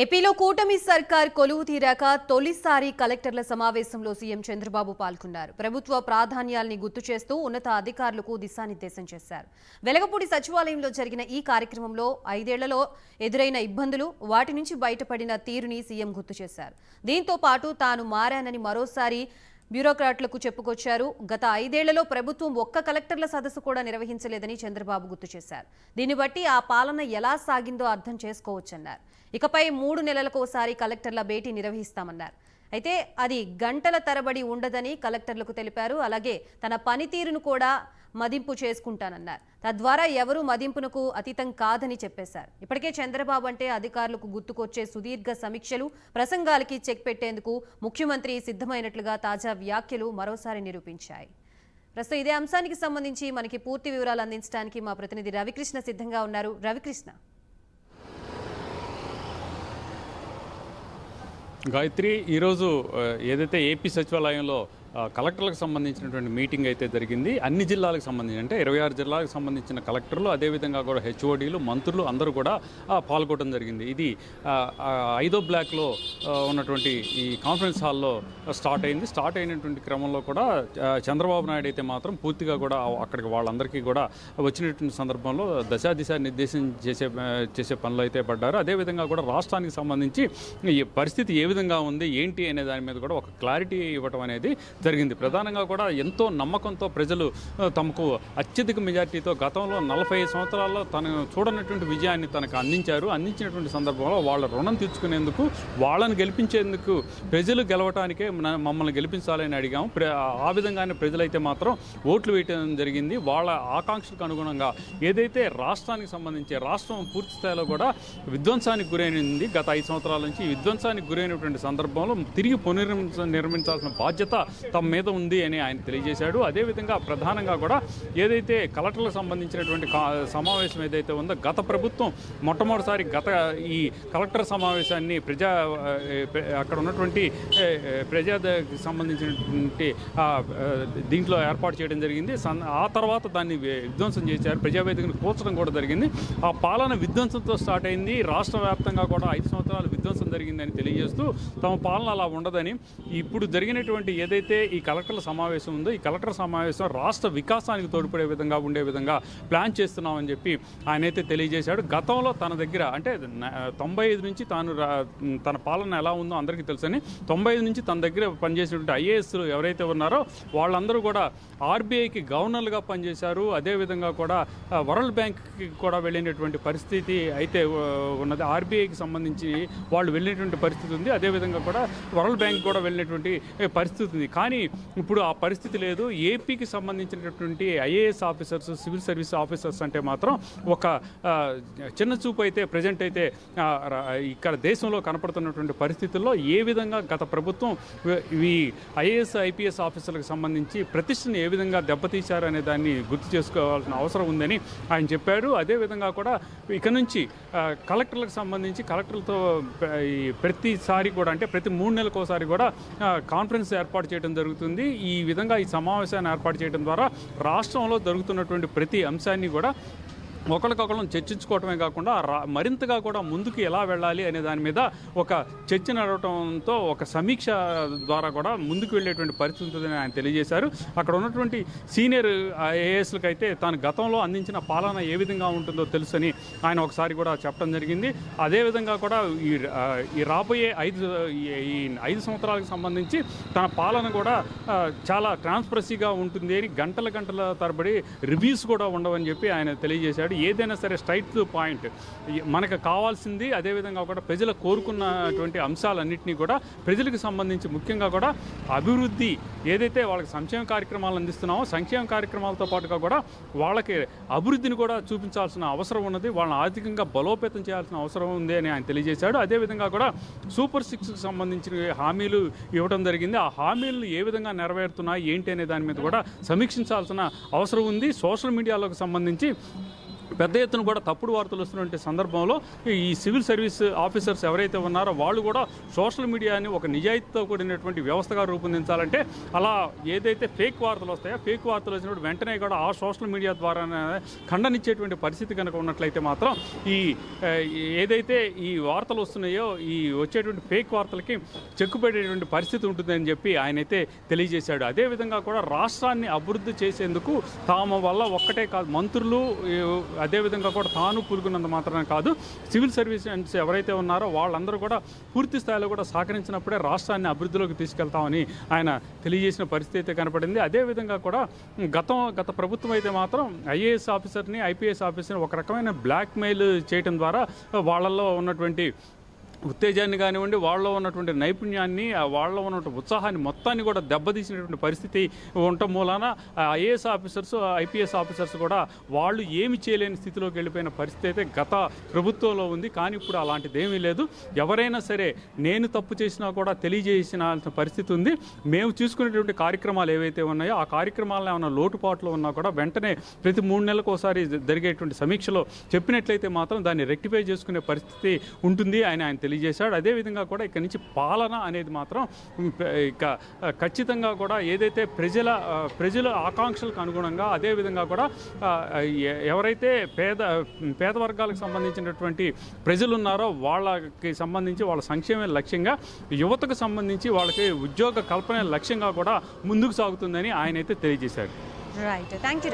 ఏపీలో కూటమి సర్కార్ కొలువు తీరాక తొలిసారి కలెక్టర్ల సమావేశంలో సీఎం చంద్రబాబు పాల్గొన్నారు. ప్రభుత్వ ప్రాధాన్యాల్ని గుర్తు చేస్తూ ఉన్నత అధికారులకు దిశానిర్దేశం చేశారు. వెలగపూడి సచివాలయంలో జరిగిన ఈ కార్యక్రమంలో ఐదేళ్ళలో ఎదురైన ఇబ్బందులు వాటి నుంచి బయటపడిన తీరుని సీఎం గుర్తు చేశారు. దీంతో పాటు తాను మారానని మరోసారి బ్యూరోక్రాట్లకు చెప్పుకొచ్చారు. గత ఐదేళ్ళలో ప్రభుత్వం ఒక్క కలెక్టర్ల సదస్సు కూడా నిర్వహించలేదని చంద్రబాబు గుర్తు చేశారు. దీన్ని బట్టి ఆ పాలన ఎలా సాగిందో అర్థం చేసుకోవచ్చన్నారు. ఇకపై మూడు నెలలకోసారి కలెక్టర్ల భేటీ నిర్వహిస్తామన్నారు. అయితే అది గంటల తరబడి ఉండదని కలెక్టర్లకు తెలిపారు. అలాగే తన పనితీరును కూడా మదింపు చేసుకుంటానన్నారు. తద్వారా ఎవరూ మదింపునకు అతీతం కాదని చెప్పేశారు. ఇప్పటికే చంద్రబాబు అంటే అధికారులకు గుర్తుకొచ్చే సుదీర్ఘ సమీక్షలు ప్రసంగాలకి చెక్ పెట్టేందుకు ముఖ్యమంత్రి సిద్ధమైనట్లుగా తాజా వ్యాఖ్యలు మరోసారి నిరూపించాయి. ప్రస్తుతం ఇదే అంశానికి సంబంధించి మనకి పూర్తి వివరాలు అందించడానికి మా ప్రతినిధి రవికృష్ణ సిద్ధంగా ఉన్నారు. రవికృష్ణ. గాయత్రి ఈరోజు ఏదైతే ఏపీ సచివాలయంలో కలెక్టర్లకు సంబంధించినటువంటి మీటింగ్ అయితే జరిగింది. అన్ని జిల్లాలకు సంబంధించి అంటే ఇరవై ఆరు జిల్లాలకు సంబంధించిన కలెక్టర్లు అదేవిధంగా కూడా హెచ్ఓడీలు మంత్రులు అందరూ కూడా పాల్గొనడం జరిగింది. ఇది ఐదో బ్లాక్లో ఉన్నటువంటి ఈ కాన్ఫరెన్స్ హాల్లో స్టార్ట్ అయింది. స్టార్ట్ అయినటువంటి క్రమంలో కూడా చంద్రబాబు నాయుడు అయితే మాత్రం పూర్తిగా కూడా అక్కడికి వాళ్ళందరికీ కూడా వచ్చినటువంటి సందర్భంలో దశా దిశ నిర్దేశం చేసే చేసే పనులు అయితే పడ్డారు. అదేవిధంగా కూడా రాష్ట్రానికి సంబంధించి ఈ పరిస్థితి ఏ విధంగా ఉంది ఏంటి అనే దాని మీద కూడా ఒక క్లారిటీ ఇవ్వటం అనేది జరిగింది. ప్రధానంగా కూడా ఎంతో నమ్మకంతో ప్రజలు తమకు అత్యధిక మెజార్టీతో గతంలో నలభై సంవత్సరాల్లో తను చూడనటువంటి విజయాన్ని తనకు అందించారు. అందించినటువంటి సందర్భంలో వాళ్ళ రుణం తీర్చుకునేందుకు వాళ్ళని గెలిపించేందుకు ప్రజలు గెలవటానికే మమ్మల్ని గెలిపించాలని అడిగాము. ప్ర- ఆ విధంగానే ప్రజలైతే మాత్రం ఓట్లు వేయటం జరిగింది. వాళ్ళ ఆకాంక్షలకు అనుగుణంగా ఏదైతే రాష్ట్రానికి సంబంధించి రాష్ట్రం పూర్తి స్థాయిలో కూడా విధ్వంసానికి గురైంది గత ఐదు సంవత్సరాల నుంచి విధ్వంసానికి గురైనటువంటి సందర్భంలో తిరిగి పునర్నిర్మించ నిర్మించాల్సిన బాధ్యత తమ మీద ఉంది అని ఆయన తెలియజేశాడు. అదేవిధంగా ప్రధానంగా కూడా ఏదైతే కలెక్టర్లకు సంబంధించినటువంటి కా- సమావేశం ఏదైతే ఉందో గత ప్రభుత్వం మొట్టమొదటిసారి గత ఈ కలెక్టర్ సమావేశాన్ని ప్రజా అక్కడ ఉన్నటువంటి ప్రజాకి సంబంధించినటువంటి దీంట్లో ఏర్పాటు చేయడం జరిగింది. సన్- ఆ తర్వాత దాన్ని విధ్వంసం చేశారు. ప్రజావేదికను కూర్చడం కూడా జరిగింది. ఆ పాలన విధ్వంసంతో స్టార్ట్ అయింది. రాష్ట్ర వ్యాప్తంగా కూడా ఐదు సంవత్సరాలు విధ్వంసం జరిగిందని తెలియజేస్తూ తమ పాలన అలా ఉండదని ఇప్పుడు జరిగినటువంటి ఏదైతే ఈ కలెక్టర్ల సమావేశం ఉందో ఈ కలెక్టర్ సమావేశం రాష్ట్ర వికాసానికి తోడ్పడే విధంగా ఉండే విధంగా ప్లాన్ చేస్తున్నామని చెప్పి ఆయన అయితే తెలియజేశాడు. గతంలో తన దగ్గర అంటే తొంభై ఐదు నుంచి తాను రా- తన పాలన ఎలా ఉందో అందరికీ తెలుసని తొంభై ఐదు నుంచి తన దగ్గర పనిచేసినటువంటి ఐఏఎస్లు ఎవరైతే ఉన్నారో వాళ్ళందరూ కూడా ఆర్బీఐకి గవర్నర్లుగా పనిచేశారు. అదేవిధంగా కూడా వరల్డ్ బ్యాంక్కి కూడా వెళ్ళినటువంటి పరిస్థితి అయితే ఉన్నది. ఆర్బీఐకి సంబంధించి వాళ్ళు వెళ్ళినటువంటి పరిస్థితి ఉంది. అదేవిధంగా కూడా వరల్డ్ బ్యాంక్ కూడా వెళ్ళినటువంటి పరిస్థితి ఉంది. కానీ ఇప్పుడు ఆ పరిస్థితి లేదు. ఏపీకి సంబంధించినటువంటి IAS officers civil service officers అంటే మాత్రం ఒక చిన్న చూపు అయితే ప్రజెంట్ అయితే ఇక్కడ దేశంలో కనపడుతున్నటువంటి పరిస్థితుల్లో ఏ విధంగా గత ప్రభుత్వం ఈ ఐఏఎస్ ఐపీఎస్ ఆఫీసర్లకు సంబంధించి ప్రతిష్టను ఏ విధంగా దెబ్బతీశారనే దాన్ని గుర్తు చేసుకోవాల్సిన అవసరం ఉందని ఆయన చెప్పారు అదేవిధంగా కూడా ఇక నుంచి కలెక్టర్లకు సంబంధించి కలెక్టర్లతో ప్రతిసారి కూడా అంటే ప్రతి మూడు నెలలకోసారి కూడా కాన్ఫరెన్స్ ఏర్పాటు చేయడం జరుగుతుంది. ఈ విధంగా ఈ సమావేశాన్ని ఏర్పాటు చేయడం ద్వారా రాష్ట్రంలో జరుగుతున్నటువంటి ప్రతి అంశాన్ని కూడా ఒకరికొకరు చర్చించుకోవటమే కాకుండా రా- మరింతగా కూడా ముందుకు ఎలా వెళ్ళాలి అనే దాని మీద ఒక చర్చ నడవటంతో ఒక సమీక్ష ద్వారా కూడా ముందుకు వెళ్ళేటువంటి పరిస్థితి ఉంటుందని ఆయన తెలియజేశారు. అక్కడ ఉన్నటువంటి సీనియర్ ఐఏఎస్లకు అయితే తాను గతంలో అందించిన పాలన ఏ విధంగా ఉంటుందో తెలుసని ఆయన ఒకసారి కూడా చెప్పడం జరిగింది. అదేవిధంగా కూడా ఈ ఈ రాబోయే ఐదు ఈ- ఈ ఐదు సంవత్సరాలకు సంబంధించి తన పాలన కూడా చాలా ట్రాన్స్పరసీగా ఉంటుంది అని గంటల గంటల తరబడి రివ్యూస్ కూడా ఉండవని చెప్పి ఆయన తెలియజేశాడు. ఏదైనా సరే స్ట్రైట్ టు పాయింట్. మనకు కావాల్సింది అదేవిధంగా కూడా ప్రజలు కోరుకున్నటువంటి అంశాలన్నింటినీ కూడా ప్రజలకు సంబంధించి ముఖ్యంగా కూడా అభివృద్ధి ఏదైతే వాళ్ళకి సంక్షేమ కార్యక్రమాలు అందిస్తున్నామో సంక్షేమ కార్యక్రమాలతో పాటుగా కూడా వాళ్ళకి అభివృద్ధిని కూడా చూపించాల్సిన అవసరం ఉన్నది. వాళ్ళని ఆర్థికంగా బలోపేతం చేయాల్సిన అవసరం ఉంది అని ఆయన తెలియజేశాడు. అదేవిధంగా కూడా సూపర్ సిక్స్కి సంబంధించిన హామీలు ఇవ్వడం జరిగింది. ఆ హామీలను ఏ విధంగా నెరవేరుతున్నాయి ఏంటి అనే దాని మీద కూడా సమీక్షించాల్సిన అవసరం ఉంది. సోషల్ మీడియాలోకి సంబంధించి పెద్ద ఎత్తున కూడా తప్పుడు వార్తలు వస్తున్నటువంటి సందర్భంలో ఈ సివిల్ సర్వీస్ ఆఫీసర్స్ ఎవరైతే ఉన్నారో వాళ్ళు కూడా సోషల్ మీడియాని ఒక నిజాయితీతో కూడినటువంటి వ్యవస్థగా రూపొందించాలంటే అలా ఏదైతే ఫేక్ వార్తలు వస్తాయో ఫేక్ వార్తలు వచ్చినప్పుడు వెంటనే కూడా ఆ సోషల్ మీడియా ద్వారా ఖండనిచ్చేటువంటి పరిస్థితి కనుక ఉన్నట్లయితే మాత్రం ఈ ఏదైతే ఈ వార్తలు వస్తున్నాయో ఈ వచ్చేటువంటి ఫేక్ వార్తలకి చెక్కుపెట్టేటువంటి పరిస్థితి ఉంటుందని చెప్పి ఆయన అయితే తెలియజేశాడు అదేవిధంగా కూడా రాష్ట్రాన్ని అభివృద్ధి చేసేందుకు తాము వల్ల ఒక్కటే కాదు మంత్రులు అదేవిధంగా కూడా తాను పులుకున్నంత మాత్రమే కాదు సివిల్ సర్వీసెస్ ఎవరైతే ఉన్నారో వాళ్ళందరూ కూడా పూర్తి స్థాయిలో కూడా సహకరించినప్పుడే రాష్ట్రాన్ని అభివృద్ధిలోకి తీసుకెళ్తామని ఆయన తెలియజేసిన పరిస్థితి అయితే కనపడింది. అదేవిధంగా కూడా గతం గత ప్రభుత్వం అయితే మాత్రం ఐఏఎస్ ఆఫీసర్ని ఐపీఎస్ ఆఫీసర్ని ఒక రకమైన బ్లాక్మెయిల్ చేయడం ద్వారా వాళ్ళల్లో ఉన్నటువంటి ఉత్తేజాన్ని కానివ్వండి వాళ్ళలో ఉన్నటువంటి నైపుణ్యాన్ని వాళ్ళలో ఉన్నటువంటి ఉత్సాహాన్ని మొత్తాన్ని కూడా దెబ్బతీసినటువంటి పరిస్థితి ఉండటం మూలాన ఐఏఎస్ ఆఫీసర్స్ ఐపీఎస్ ఆఫీసర్స్ కూడా వాళ్ళు ఏమి చేయలేని స్థితిలోకి వెళ్ళిపోయిన పరిస్థితి అయితే గత ప్రభుత్వంలో ఉంది. కానీ ఇప్పుడు అలాంటిది ఏమీ లేదు. ఎవరైనా సరే నేను తప్పు చేసినా కూడా తెలియజేసిన పరిస్థితి ఉంది. మేము చూసుకునేటువంటి కార్యక్రమాలు ఏవైతే ఉన్నాయో ఆ కార్యక్రమాలను ఏమైనా లోటుపాట్లు ఉన్నా కూడా వెంటనే ప్రతి మూడు నెలలకు ఒకసారి జరిగేటువంటి సమీక్షలో చెప్పినట్లయితే మాత్రం దాన్ని రెక్టిఫై చేసుకునే పరిస్థితి ఉంటుంది ఆయన ఆయన తెలియజేశాడు. అదేవిధంగా కూడా ఇక్కడి నుంచి పాలన అనేది మాత్రం ఇక ఖచ్చితంగా కూడా ఏదైతే ప్రజల ప్రజల ఆకాంక్షలకు అనుగుణంగా అదేవిధంగా కూడా ఎవరైతే పేద పేద వర్గాలకు సంబంధించినటువంటి ప్రజలు ఉన్నారో వాళ్ళకి సంబంధించి వాళ్ళ సంక్షేమ లక్ష్యంగా యువతకు సంబంధించి వాళ్ళకి ఉద్యోగ కల్పన లక్ష్యంగా కూడా ముందుకు సాగుతుందని ఆయన అయితే తెలియజేశారు. Right thank you